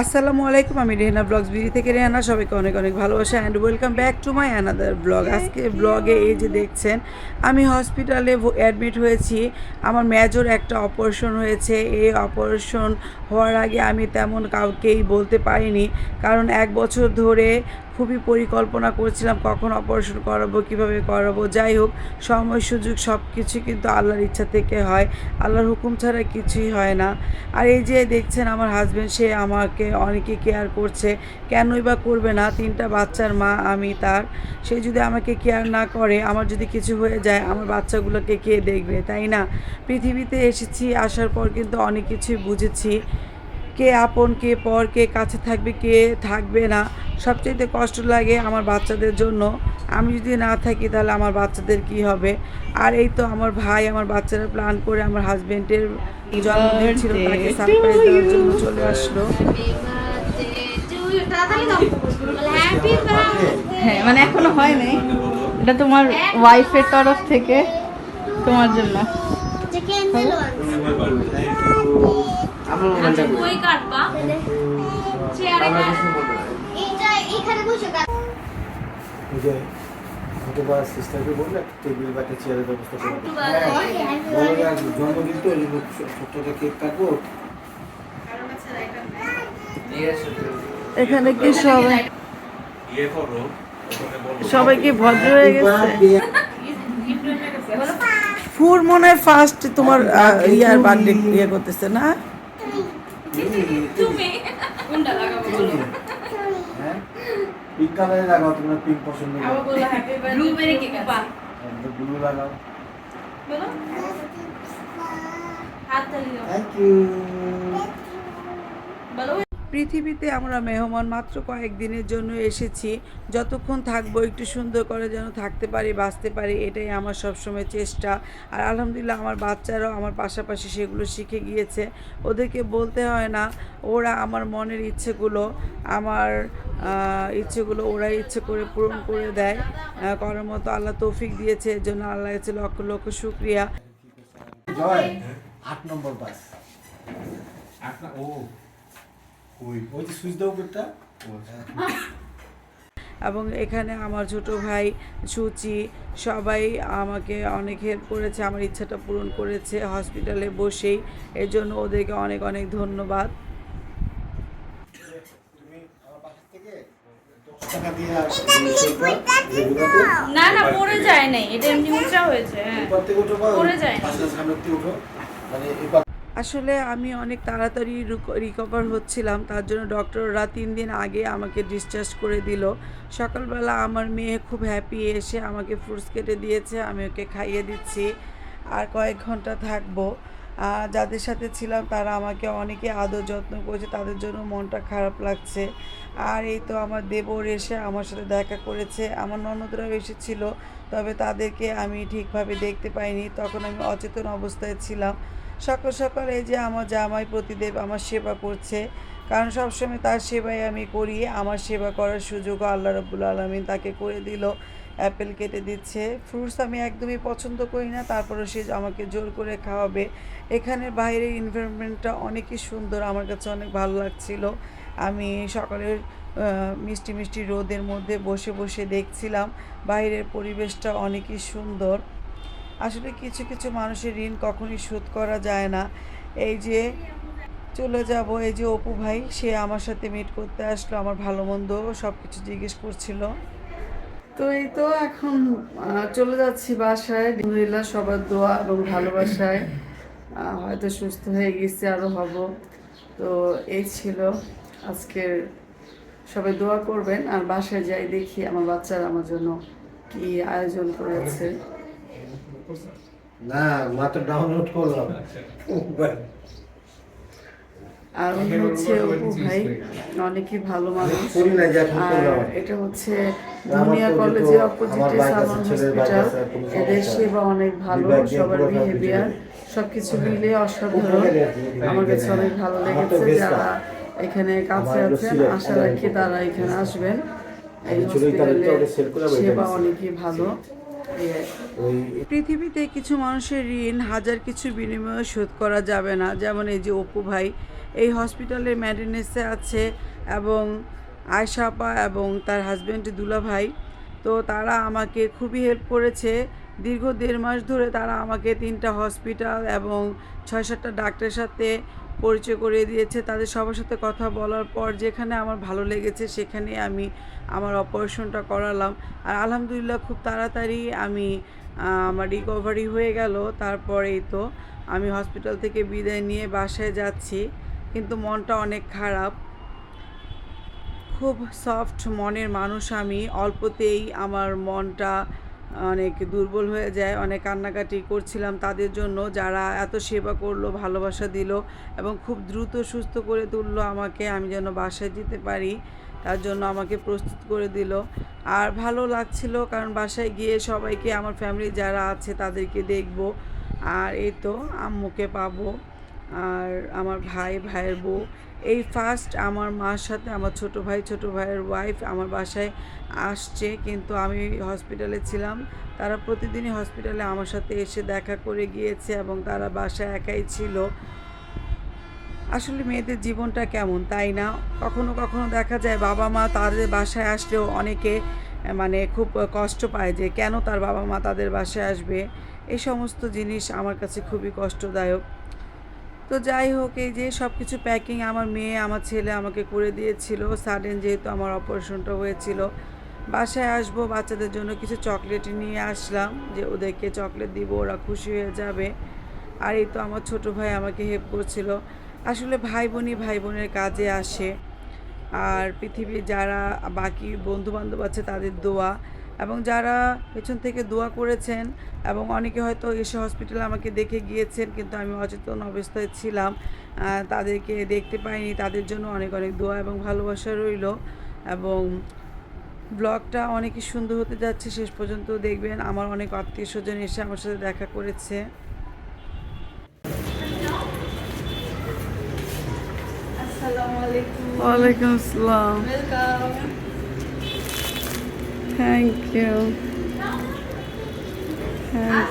আসসালামু আলাইকুম, আমি রেহানা ব্লগস বিডি থেকে রেহানা, সবাইকে অনেক অনেক ভালোবাসা and welcome back to my another blog আজকে ব্লগে এই যে দেখছেন, আমি হসপিটালে অ্যাডমিট হয়েছি, আমার মেজর একটা অপারেশন হয়েছে, এই অপারেশন হওয়ার আগে আমি তেমন কাউকেই বলতে পারিনি, কারণ এক বছর ধরে খুবই পরিকল্পনা করছিলাম কখন অপারেশন করাবো, কীভাবে করাবো, যাই হোক, সময়, সুযোগ সব কিছু কিন্তু আল্লাহর ইচ্ছা থেকে হয়। আল্লাহর হুকুম ছাড়া কিছুই হয় না। আর এই যে দেখছেন আমার হাজব্যান্ড সে আমাকে অনেকে কেয়ার করছে। কেনই বা করবে না? তিনটা বাচ্চার মা, আমি তার। সে যদি আমাকে কেয়ার না করে, আমার যদি কিছু হয়ে যায়, আমার বাচ্চাগুলোকে কে দেখবে, তাই না? পৃথিবীতে এসেছি, আসার পর কিন্তু অনেক কিছুই বুঝেছি। কে আপন কে পর কে কাছে থাকবে কে থাকবে না সবচেয়ে কষ্ট লাগে আমার বাচ্চাদের জন্য। আমি যদি না থাকি তাহলে আমার বাচ্চাদের কি হবে? আর এই তো আমার ভাই আমার বাচ্চারা প্ল্যান করে আমার হাজবেন্ডের জন্মদিন ছিল তাকে সারপ্রাইজ দেওয়ার জন্য চলে আসলো। হ্যাঁ মানে এখনও হয় নাই এটা তোমার ওয়াইফের তরফ থেকে তোমার জন্য। বই কাটবা। চেয়ারে এখানে বসে কাজ ওই যে আমাকে বা সিস্টারকে বললে টেবিল বা একটা চেয়ারের ব্যবস্থা করে একটু দিতে। বাদে। বলো যে আজ জন্মদিন তো এই ছোট্ট একটা কেক কাটবো। এখানে কি সবাই? সবাই কি ভদ্র হয়ে গেছে? ফুর মনে হয় ফার্স্ট তোমার ইয়ার বার্থডে ইয়ে করতেছে না? তুমি কোনটা লাগাবো বলো হ্যাঁ পিঙ্ক কালারে লাগাও তোমরা পিঙ্ক পছন্দ করো ব্লুবেরি কেক আছে ব্লু লাগাও বলো হাত তালি দাও থ্যাংক ইউ বলো পৃথিবীতে আমরা মেহমান মাত্র কয়েকদিনের জন্য এসেছি। যতক্ষণ থাকব একটু সুন্দর করে যেন থাকতে পারি, বাঁচতে পারি, এটাই আমার সবসময় চেষ্টা। আর আলহামদুলিল্লাহ আমার বাচ্চারাও আমার পাশাপাশি সেগুলো শিখে গিয়েছে। ওদেরকে বলতে হয় না, ওরা আমার মনের ইচ্ছেগুলো, আমার ইচ্ছেগুলো ওরা ইচ্ছে করে পূরণ করে দেয়। করার মতো আল্লাহ তৌফিক দিয়েছে, এর জন্য আল্লাহ কাছে লক্ষ লক্ষ শুক্রিয়া। জয়। আট নম্বর বাস। ও। ওই ওই যে সুইচ দাও উপরটা এবং এখানে আমার ছোট ভাই সুচি সবাই আমাকে অনেক হেল্প করেছে আমার ইচ্ছাটা পূরণ করেছে হসপিটালে বসেই। এর জন্য ওদেরকে অনেক অনেক ধন্যবাদ। না না পড়ে যায় নাই এটা এমনি উঁচা হয়েছে হ্যাঁ। উঠো পড়ে। যায় উঠো। মানে আসলে আমি অনেক তাড়াতাড়ি রিকভার হচ্ছিলাম। তার জন্য ডক্টররা তিন দিন আগে আমাকে ডিসচার্জ করে দিল। সকালবেলা আমার মেয়ে খুব হ্যাপি এসে আমাকে ফ্রুটস কেটে দিয়েছে, আমি ওকে খাইয়ে দিচ্ছি। আর কয়েক ঘণ্টা থাকব। যাদের সাথে ছিলাম তারা আমাকে অনেকে আদর যত্ন করেছে, তাদের জন্য মনটা খারাপ লাগছে। আর এই তো আমার দেবর এসে আমার সাথে দেখা করেছে। আমার ননদরাও এসেছিল, তবে তাদেরকে আমি ঠিকভাবে দেখতে পাইনি। তখন আমি অচেতন অবস্থায় ছিলাম। সকাল সকাল এই যে আমার জামাই প্রতিদেব আমার সেবা করছে, কারণ সবসময় তার সেবাই আমি করি, আমার সেবা করার সুযোগও আল্লাহ রব্বুল আলমিন তাকে করে দিল অ্যাপেল কেটে দিচ্ছে। ফ্রুটস আমি একদমই পছন্দ করি না তারপরে সে আমাকে জোর করে খাওয়াবে। এখানে বাইরের এনভায়রনমেন্টটা অনেকই সুন্দর, আমার কাছে অনেক ভালো লাগছিল। আমি সকালের মিষ্টি মিষ্টি রোদের মধ্যে বসে বসে দেখছিলাম, বাইরের পরিবেশটা অনেকই সুন্দর। আসলে কিছু কিছু মানুষের ঋণ কখনই শোধ করা যায় না। এই যে চলে যাব, এই যে অপু ভাই, সে আমার সাথে মিট করতে আসলো, আমার ভালো মন্দ সব কিছু জিজ্ঞেস করছিল। তো এই তো এখন চলে যাচ্ছি বাসায়। আলহামদুলিল্লাহ সবার দোয়া এবং ভালোবাসায়। হয়তো সুস্থ হয়ে গেছি আরও হব। তো এই ছিল আজকের, সবাই দোয়া করবেন। আর বাসায় যাই দেখি আমার বাচ্চারা আমার জন্য কি আয়োজন করেছে। না মাত্র ডাউনলোড করলাম। আর উনি হচ্ছে অপু ভাই অনেকই ভালো মানুষ। আর এটা হচ্ছে দুনিয়া কলেজের অপোজিটে সালন হসপিটাল এদের সেবা অনেক ভালো সবার পুরো সব কিছু। সবকিছু মিলে অসাধারণ। আর কি, আমার কাছে অনেক ভালো লেগেছে যারা এখানে কাছে আছেন আশা রাখি তারা এখানে আসবেন। এই সেবা। অনেকই ভালো। পৃথিবীতে কিছু মানুষের ঋণ, হাজার কিছু বিনিময়ে শোধ করা যাবে না। যেমন এই যে অপু ভাই, এই হসপিটালের ম্যান্টেনেন্সে আছে এবং আয়শা আপা এবং তার হাজব্যান্ড দুলা ভাই। তো তারা আমাকে খুবই হেল্প করেছে। দীর্ঘ দেড় মাস ধরে তারা আমাকে তিনটা হসপিটাল এবং ছয় সাতটা ডাক্তারের সাথে পরিচয় করিয়ে দিয়েছে। তাদের সবার সাথে কথা বলার পর যেখানে আমার ভালো লেগেছে সেখানে আমি আমার অপারেশনটা করালাম। আর আলহামদুলিল্লাহ খুব তাড়াতাড়ি আমি আমার রিকভারি হয়ে গেল। তারপরেই তো আমি হসপিটাল থেকে বিদায় নিয়ে বাসায় যাচ্ছি। কিন্তু মনটা অনেক খারাপ। খুব সফট মনের মানুষ আমি। অল্পতেই আমার মনটা অনেক দুর্বল হয়ে যায়, অনেক কান্নাকাটি করছিলাম তাদের জন্য, যারা এত সেবা করল, ভালোবাসা দিল এবং খুব দ্রুত সুস্থ করে তুললো আমাকে, আমি যেন বাসায় যেতে পারি, তার জন্য আমাকে প্রস্তুত করে দিল। আর ভালো লাগছিল কারণ বাসায় গিয়ে সবাইকে, আমার ফ্যামিলি যারা আছে তাদেরকে দেখব, আর এই তো আম্মুকে পাবো। আর আমার ভাই, ভাইয়ের বউ। এই ফার্স্ট আমার মার সাথে আমার ছোট ভাই, ছোট ভাইয়ের ওয়াইফ আমার বাসায় আসছে। কিন্তু আমি হসপিটালে ছিলাম। তারা প্রতিদিনই হসপিটালে আমার সাথে এসে দেখা করে গিয়েছে এবং তারা বাসায় একাই ছিল। আসলে মেয়েদের জীবনটা কেমন, তাই না? কখনো কখনো দেখা যায় বাবা মা তাদের বাসায় আসলেও অনেকে মানে খুব কষ্ট পায় যে কেন তার বাবা মা তাদের বাসায় আসবে। এই সমস্ত জিনিস আমার কাছে খুবই কষ্টদায়ক। তো যাই হোক, এই যে সব কিছু প্যাকিং আমার মেয়ে, আমার ছেলে আমাকে করে দিয়েছিল। সাডেন যেহেতু আমার অপারেশনটা হয়েছিল, বাসায় আসব, বাচ্চাদের জন্য কিছু চকলেট নিয়ে আসলাম, যে ওদেরকে চকলেট দিব, ওরা খুশি হয়ে যাবে। আর এই তো আমার ছোট ভাই আমাকে হেল্প করছিল। আসলে ভাই বোনই ভাই বোনের কাজে আসে। আর পৃথিবীর যারা বাকি বন্ধু বান্ধব আছে, তাদের দোয়া। এবং যারা পেছন থেকে দোয়া করেছেন এবং অনেকে হয়তো এসে হসপিটালে আমাকে দেখে গিয়েছেন কিন্তু আমি অচেতন অবস্থায় ছিলাম তাদেরকে দেখতে পাইনি। তাদের জন্য অনেক অনেক দোয়া এবং ভালোবাসা রইল এবং ব্লগটা অনেকই সুন্দর হতে যাচ্ছে। শেষ পর্যন্ত দেখবেন। আমার অনেক আত্মীয় স্বজন এসে আমার সাথে দেখা করেছে। আসসালামু আলাইকুম। ওয়ালাইকুম আসসালাম। ওয়েলকাম থ্যাংক ইউ হ্যাঁ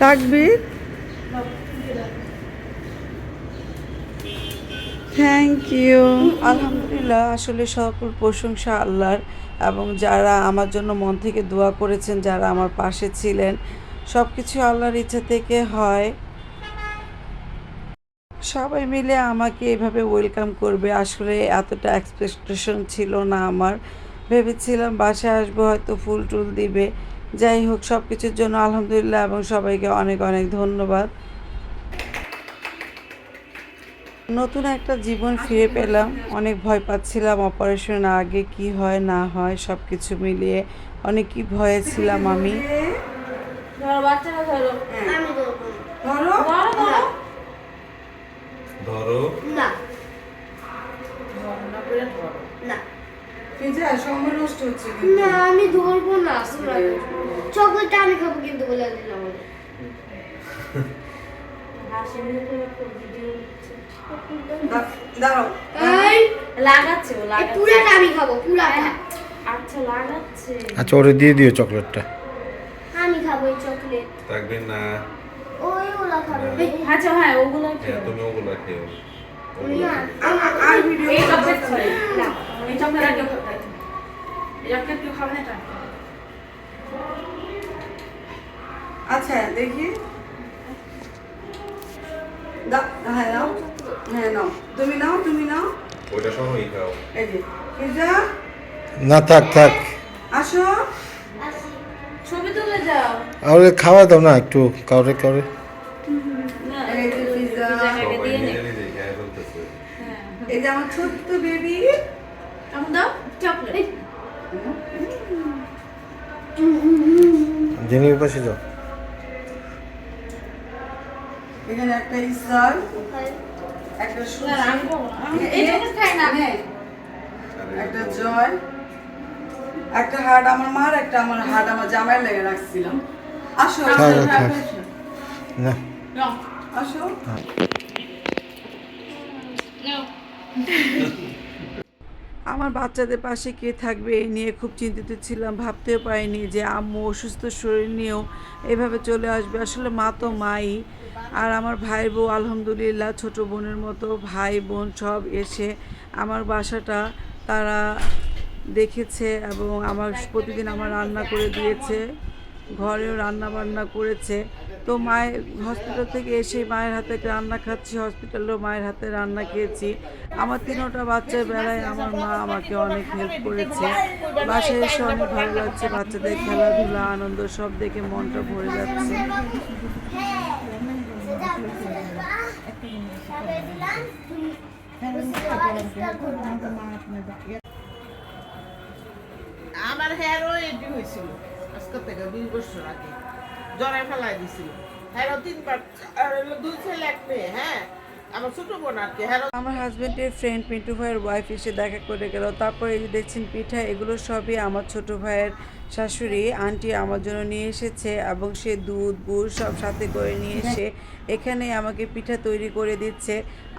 তাকবীর থ্যাংক ইউ আলহামদুলিল্লাহ আসলে সকল প্রশংসা আল্লাহর এবং যারা আমার জন্য মন থেকে দোয়া করেছেন, যারা আমার পাশে ছিলেন সব কিছু আল্লাহর ইচ্ছা থেকে হয়। সবাই মিলে আমাকে এভাবে ওয়েলকাম করবে, আসলে এতটা এক্সপেকটেশন ছিল না আমার। ভেবেছিলাম বাসায় আসব, হয়তো ফুল টুল দিবে। যাই হোক সব কিছুর জন্য আলহামদুলিল্লাহ এবং সবাইকে অনেক অনেক ধন্যবাদ। নতুন একটা জীবন ফিরে পেলাম। অনেক ভয় পাচ্ছিলাম অপারেশন আগে কি হয় না হয় সব কিছু মিলিয়ে। অনেক কি ভয়ে ছিলাম আমি। ধরো বাচ্চারা ধরো। আমি ধরবো ধরো। ধরো ধরো। ধরো। না। না করে ধরো। না। ফিজা সময় নষ্ট হচ্ছে না আমি ধরবো না চকলেটটা আমি খাব কিন্তু বলে দিলাম। দাঁড়াও। এই লাগাচ্ছে ও লাগাচ্ছে। পুরাটা আমি খাব পুরাটা। আচ্ছা লাগাচ্ছে। আচ্ছা ওরে দিয়ে দিও চকলেটটা। আমি খাব এই চকলেট। থাকবে না। ওই ওলা খাবে। আচ্ছা হ্যাঁ ওগুলো হ্যাঁ তুমি ওগুলো খেও আর ভিডিও এই চকলেট খাবে না এই চকলেট আর খাবে এই চকলেট কেউ খাবে না আচ্ছা দেখি। দা- হ্যাঁ নাও হ্যাঁ নাও। তুমি নাও তুমি নাও। ওইটা সময়ই খাও। এই যে ফিজা না থাক থাক। আসো। ছবি তুলে যাও। আর খাওয়া দাও না একটু কাউরে কাউরে। এই যে আমার ছোট্ট বেবি দাও চকলেট জেনির পাশে যাও। এখানে একটা ইসার। একটা জয় একটা হার্ট আমার মার একটা আমার আমার জামাইয়ের লেগে রাখছিলাম। আসো। আসো। আমার বাচ্চাদের পাশে কে থাকবে এই নিয়ে খুব চিন্তিত ছিলাম ভাবতেও পারিনি যে আম্মু অসুস্থ শরীর নিয়েও এভাবে চলে আসবে। আসলে মা তো মাই। আর আমার ভাই বউ, আলহামদুলিল্লাহ, ছোট বোনের মতো ভাই, বোন সব এসে আমার বাসাটা তারা দেখেছে এবং আমার প্রতিদিন আমার রান্না করে দিয়েছে, ঘরেও রান্না বান্না করেছে। তো মায়ের হসপিটাল থেকে এসে মায়ের হাতে রান্না খাচ্ছি হসপিটালেও মায়ের হাতে রান্না খেয়েছি। আমার তিনোটা বাচ্চার বেলায় আমার মা আমাকে অনেক হেল্প করেছে। বাসায় এসে অনেক ভালো লাগছে, বাচ্চাদের খেলাধুলা, আনন্দ সব দেখে মনটা ভরে যাচ্ছে। আমার হেয়ারও এটি হয়েছিল, আজকে থেকে বিশ বছর আগে। জ্বরে ফেলাই দিছিল। হেয়ারও তিনবার দুই ছেলে, এক মেয়ে হ্যাঁ? আমার হাজবেন্ডের ফ্রেন্ড পিন্টু ভাইয়ের ওয়াইফ এসে দেখা করে গেল। তারপরে এই যে দেখছেন পিঠা এগুলো সবই আমার ছোট ভাইয়ের শাশুড়ি আন্টি আমার জন্য নিয়ে এসেছে এবং সে দুধ গুড় সব সাথে করে নিয়ে এসে এখানে আমাকে পিঠা তৈরি করে দিচ্ছে।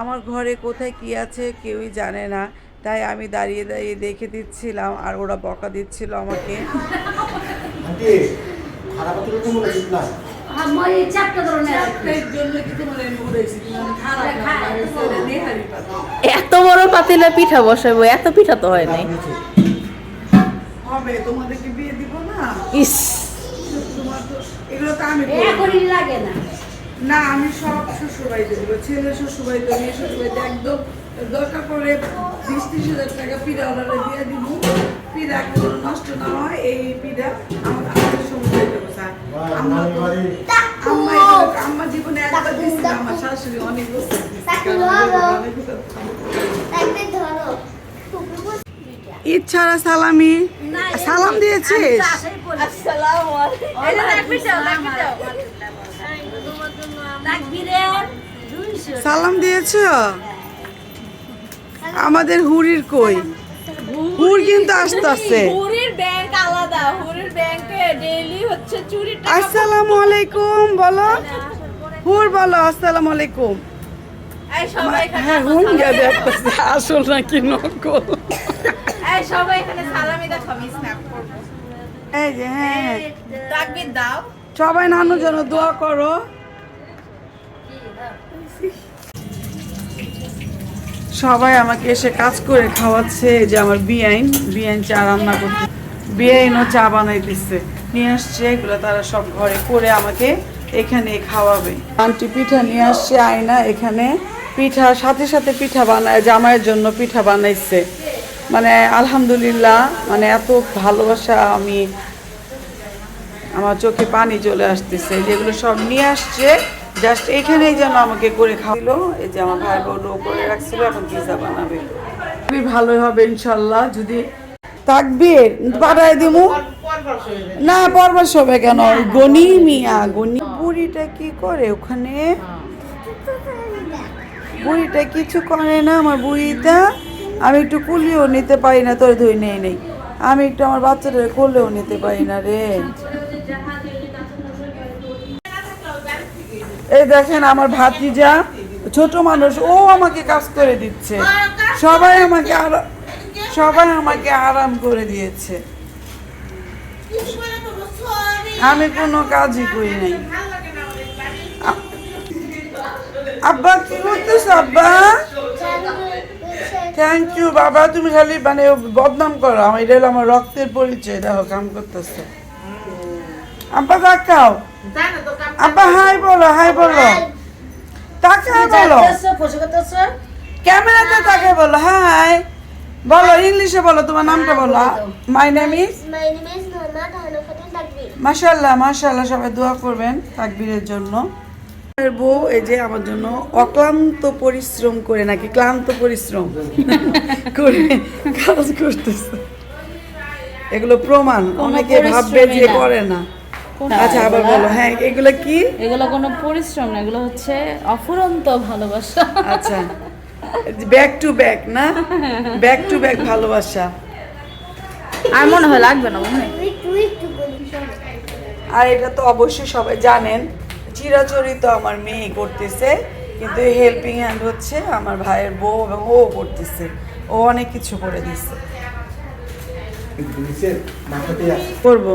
আমার ঘরে কোথায় কি আছে কেউই জানে না তাই আমি দাঁড়িয়ে দাঁড়িয়ে দেখে দিচ্ছিলাম আর ওরা বকা দিচ্ছিল আমাকে। এত বড়। পাতিলে পিঠা বসাবো এত পিঠা তো হয় নাই। দিব না? ইস। তোমার এগুলো তো আমি করব। লাগে না। না আমি সব শ্বশুরবাড়িতে দেবো ছেলে শ্বশুরবাড়িতে মেয়ে শ্বশুরবাড়িতে একদম দরকার পড়লে বিশ ত্রিশ হাজার টাকা পিড়া অর্ডারে দিয়ে দিব। পিড়া নষ্ট না হয় এই পিড়া আমাদের জীবনে একবার দিয়েছিল আমার শাশুড়ি অনেক বছর ঈদ ছাড়া সালামি? সালাম দিয়েছিস? সালাম দিয়েছ? আমাদের হুরির কই? হুর কিন্তু আসতেছে হুরির ব্যাংক হুরির ব্যাংকে ডেইলি হচ্ছে চুরির আসসালামু আলাইকুম বলো। হুর বলো আসসালামু আলাইকুম। এই সবাই এখানে হ্যাঁ হুন আসল নাকি নকল? এই সবাই এখানে সালামি আমি স্ন্যাপ করব। এই যে হ্যাঁ তাকবীর দাও। সবাই নানুর জন্য দোয়া করো। সবাই আমাকে এসে কাজ করে খাওয়াচ্ছে যে আমার বিয়াইন বিয়াইন চা রান্না করতে বিয়াইনও চা বানাইতেছে নিয়ে আসছে, এগুলো তারা সব ঘরে করে আমাকে এখানে খাওয়াবে। আন্টি পিঠা নিয়ে আসছে, আয়না এখানে পিঠা, সাথে সাথে পিঠা বানায়, জামাইয়ের জন্য পিঠা বানাইছে। মানে আলহামদুলিল্লাহ মানে এত ভালোবাসা আমি, আমার চোখে পানি চলে আসতেছে। যেগুলো সব নিয়ে আসছে জাস্ট এখানেই যেন আমাকে করে খাওয়াইল এই যে আমার ভাই বোন করে রাখছিল, এখন পিজা বানাবে। খুবই ভালোই হবে ইনশাল্লাহ, যদি তাকবির পাঠায় দিমু? পরবার না পরবাস হবে কেন? গনি মিয়া, গনি। বুড়িটা কি করে ওখানে? বুড়িটা কিছু করে না আমার বুড়িটা। আমি একটু কুলিও নিতে পারি না, তোর ধুই নেই নেই। আমি একটু আমার বাচ্চাদের কোলেও নিতে পারি না রে। এই দেখেন আমার ভাতিজা, ছোট মানুষ, ও আমাকে কাজ করে দিচ্ছে। সবাই আমাকে আর- সবাই আমাকে আরাম করে দিয়েছে। আমি কোনো কাজই করি নাই। আব্বা কি করতেছ আব্বা? থ্যাংক ইউ বাবা তুমি খালি মানে বদনাম করো। আমার এটা হলো আমার রক্তের পরিচয় দেখো কাম করতেছে। আব্বা তাকাও। আব্বা হাই বলো হাই বলো। তাকায় বলো। ক্যামেরাতে তাকে বলো হাই। বলো ইংলিশে বলো তোমার নামটা বলো। মাই নেম ইজ মাশাল্লাহ মাশাল্লাহ সবাই দোয়া করবেন তাকবীরের জন্য। বউ এই যে আমার জন্য অক্লান্ত পরিশ্রম করে নাকি ক্লান্ত পরিশ্রম করে কাজ করতেছে। এগুলো প্রমাণ অনেকে ভাববে যে করে না। আচ্ছা আবার বলো হ্যাঁ এগুলো কি? এগুলো কোনো পরিশ্রম না এগুলো হচ্ছে অফুরন্ত ভালোবাসা। আচ্ছা। ব্যাক টু ব্যাক না? ব্যাক টু ব্যাক ভালোবাসা। আর মনে হয় লাগবে না মনে আর এটা তো অবশ্যই সবাই জানেন চিরাচরিত আমার মেয়ে করতেছে কিন্তু হেল্পিং হ্যান্ড হচ্ছে আমার ভাইয়ের বউ এবং ও করতেছে। ও অনেক কিছু করে দিচ্ছে করব।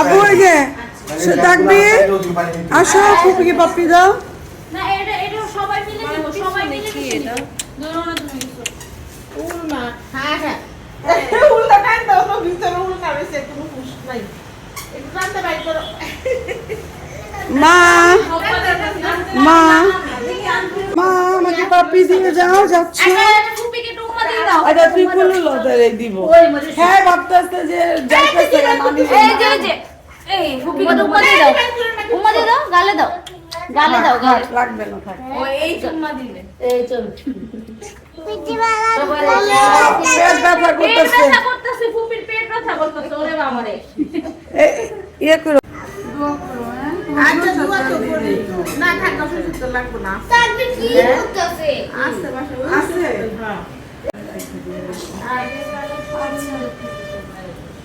আপু ওই যে সে ডাকবি আসো ফুপিকে পাপ্পি দাও হ্যাঁ হ্যাঁ মা মা মা আমাকে পাপ্পি দিয়ে যাও যাচ্ছ আচ্ছা তুই কোন লতারে দিব হ্যাঁ ভাবতেছে যে যাইতেছে নানি এই ফুপিকে দাও উম্মা দিয়ে দাও। গালে দাও। গালে দাও গালে। লাগবে না থাক। ও এই উম্মা দিলে। এই চল। ইয়ে করো। আচ্ছা পাশে আছে হ্যাঁ।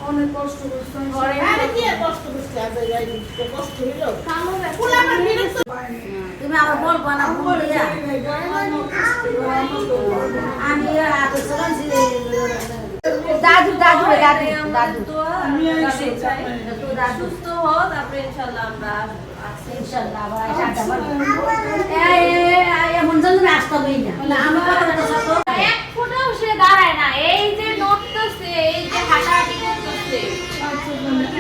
অনেক কষ্ট করছে ঘরে আরে কি কষ্ট করছে আজ এই তো কষ্ট হইল ফুল আমার বিরক্ত তুমি আবার বলব না দিয়া আমি দাদু দাদু রে, দাদু দাদু দাদু সুস্থ হও তারপরে ইনশাআল্লাহ আমরা আসছি ইনশাআল্লাহ আবার আসাটা পারব এই এমন জন্য আসতে হই না আমার এক ফুটাও সে দাঁড়ায় না এই যে নড়তেছে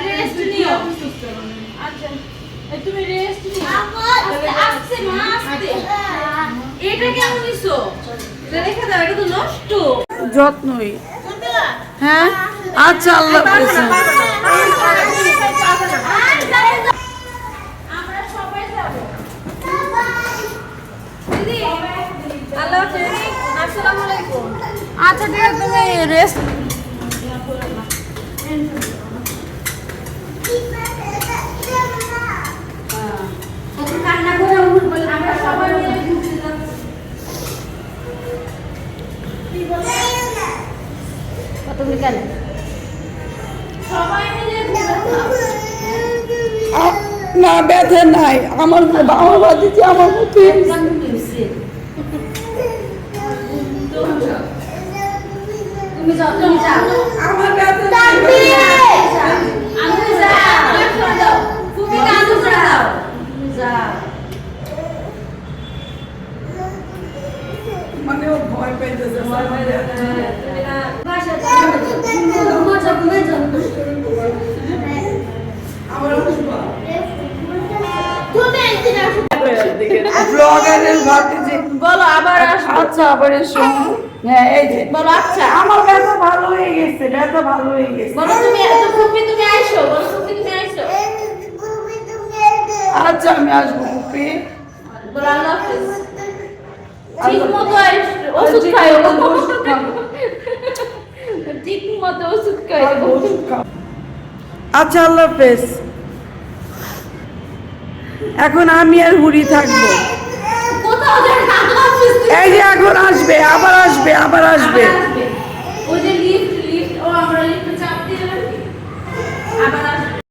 রেস্ট নিও আচ্ছা তুমি রেস্ট নিও আস্তে আস্তে মা আস্তে এটা কেন নিছো রেখে দাও এটা তো নষ্ট যত্নই হ্যাঁ আচ্ছা আল্লাহ আমার মুখে তুমি যাও তুমি যাও আমার ব্যথা আমি যা তুমি কাজ করে যাও মানে ও ভয় পাইতেছে ভয় যাও যাও যাও আমার তুমি একদিন আসো। ব্লগারের বলো আবার আচ্ছা আবার এসো। হ্যাঁ এই যে। বলো আচ্ছা। আমার ব্যথা ভালো হয়ে গেছে ব্যথা ভালো হয়ে গেছে। বলো তুমি এত ফুপি তুমি আইসো বলো ফুপি তুমি আইসো। আচ্ছা আমি আসব পুপি বলো আল্লাহ হাফেজ। ঠিক মতো ওষুধ ঠিক মতো ওষুধ আচ্ছা আল্লাহ হাফেজ। এখন আমি আর হুড়ি থাকব। এই যে এখন আসবে আবার আসবে আবার আসবে। ও যে লিফট লিফট ও আমরা লিফটে চাপ দিয়ে আবার